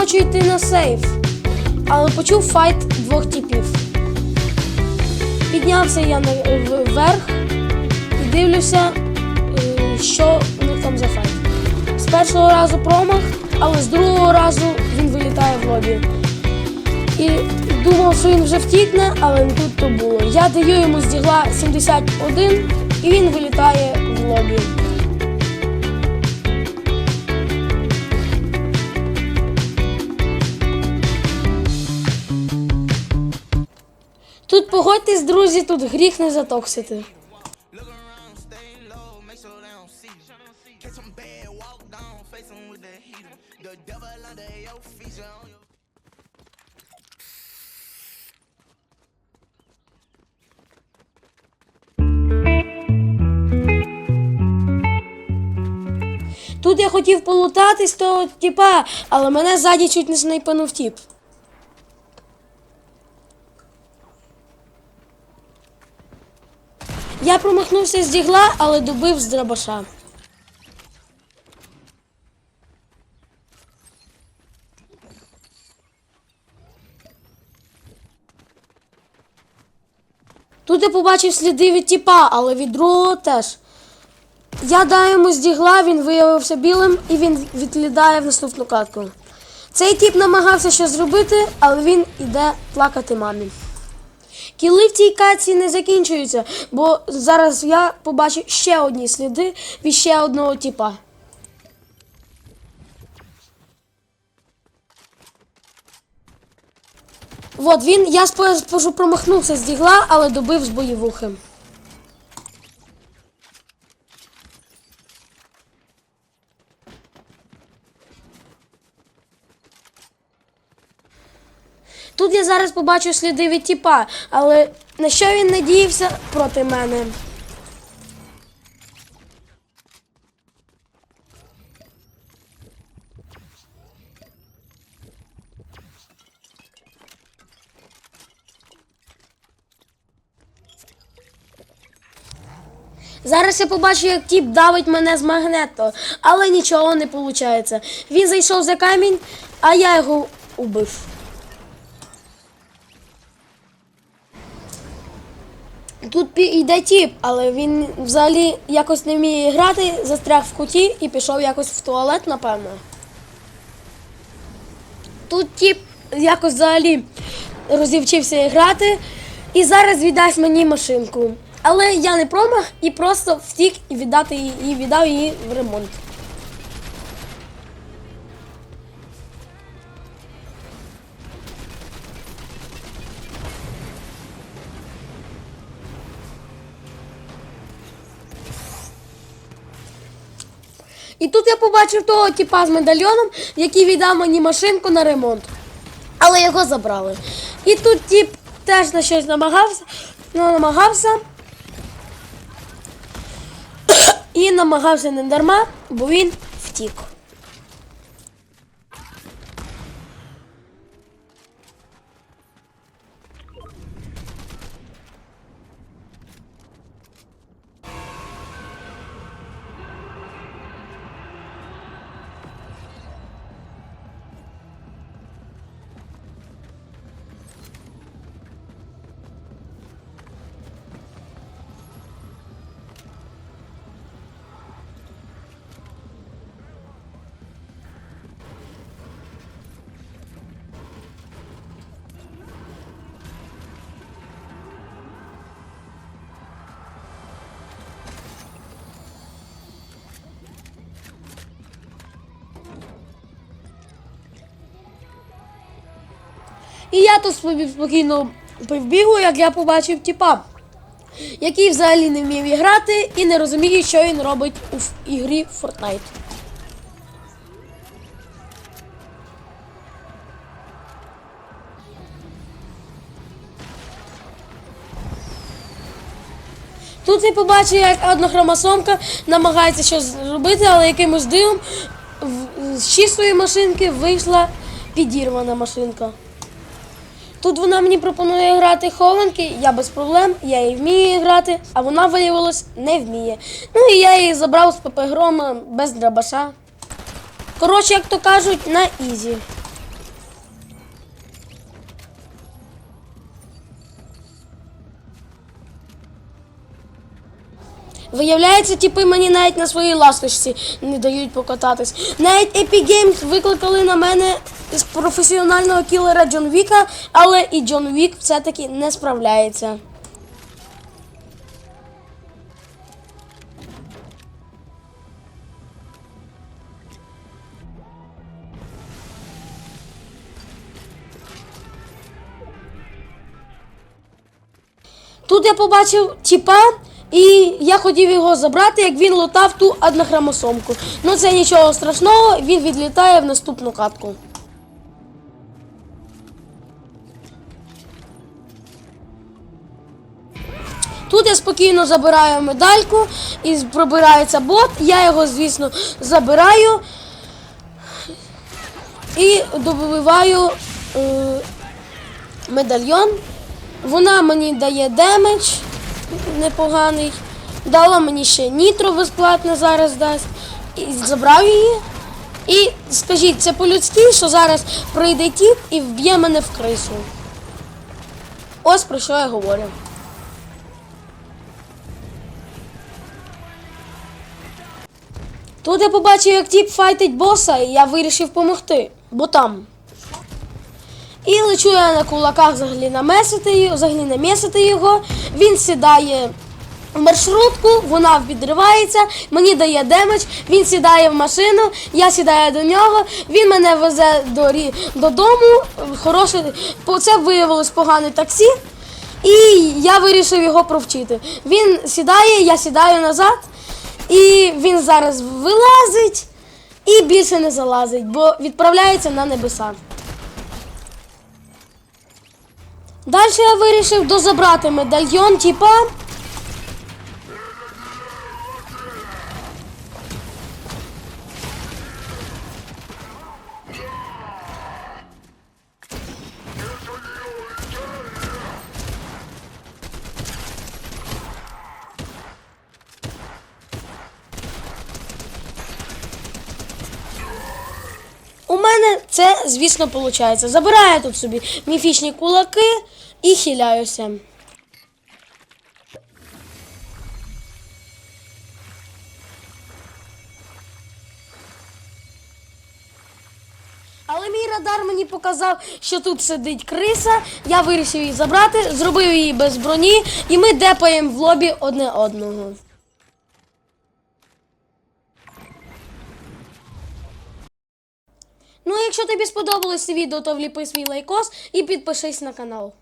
Хочу йти на сейф, але почув файт двох типів. Піднявся я вверх і дивлюся, е, що у них там за файт. З першого разу промах, але з другого разу він вилітає в лобі. І думав, що він вже втікне, але не тут то було. Я даю йому з дігла 71 і він вилітає в лобі. Тут погодьтесь, друзі, тут гріх не затоксити. Тут я хотів полутатись того типа, але мене ззаді чуть не снайпанув тіп. Я промахнувся з дігла, але добив з дробаша. Тут я побачив сліди від тіпа, але від другого теж. Я даю йому з він виявився білим і він відлідає в наступну катку. Цей тіп намагався щось зробити, але він іде плакати мамі. Кіли в цій каці не закінчуються, бо зараз я побачу ще одні сліди від ще одного тіпа. От він, я спожу промахнувся з дігла, але добив з боєвухи. Тут я зараз побачу сліди від тіпа, але на що він надіявся проти мене? Зараз я побачу, як тіп давить мене з магнето, але нічого не виходить. Він зайшов за камінь, а я його убив. Тут йде тіп, але він взагалі якось не вміє грати, застряг в куті і пішов якось в туалет, напевно. Тут тіп якось взагалі розівчився грати і зараз віддасть мені машинку. Але я не промах і просто втік і віддати її, і віддав її в ремонт. І тут я побачив того типа з медальйоном, який віддав мені машинку на ремонт. Але його забрали. І тут тіп теж на щось намагався, ну, намагався. І намагався не дарма, бо він втік. І я тут собі спокійно півбігу, як я побачив тіпа, який взагалі не вмів грати і не розуміє, що він робить у ігрі Fortnite. Тут я побачив, як одна хромосомка намагається щось зробити, але якимось дивом з чистої машинки вийшла підірвана машинка. Тут вона мені пропонує грати хованки, я без проблем, я її вмію грати, а вона виявилось не вміє. Ну і я її забрав з ПП Грома без драбаша. Коротше, як то кажуть, на ізі. Виявляється, типи мені навіть на своїй ласточці не дають покататись. Навіть Epic Games викликали на мене з професіонального кілера Джон Віка, але і Джон Вік все-таки не справляється. Тут я побачив тіпа, і я хотів його забрати, як він лутав ту однохромосомку. Ну це нічого страшного, він відлітає в наступну катку. Тут я спокійно забираю медальку і пробирається бот. Я його, звісно, забираю і добиваю е, медальйон. Вона мені дає демедж непоганий. Дала мені ще нітро безплатно зараз дасть. І забрав її. І скажіть, це по-людськи, що зараз прийде тіп і вб'є мене в крису. Ось про що я говорю. Тут я побачив, як тіп файтить боса, і я вирішив допомогти, бо там. І лечу я на кулаках взагалі намесити, взагалі намесити його. Він сідає в маршрутку, вона відривається, мені дає демедж, він сідає в машину, я сідаю до нього, він мене везе до, додому. Хороше, по- це виявилось погане таксі. І я вирішив його провчити. Він сідає, я сідаю назад, і він зараз вилазить і більше не залазить, бо відправляється на небеса. Далі я вирішив дозабрати медальйон, типа. Мене це, звісно, виходить. Забираю тут собі міфічні кулаки і хиляюся. Але мій радар мені показав, що тут сидить криса. Я вирішив її забрати, зробив її без броні, і ми депаємо в лобі одне одного. Ну, якщо тобі сподобалось це відео, то вліпи свій лайкос і підпишись на канал.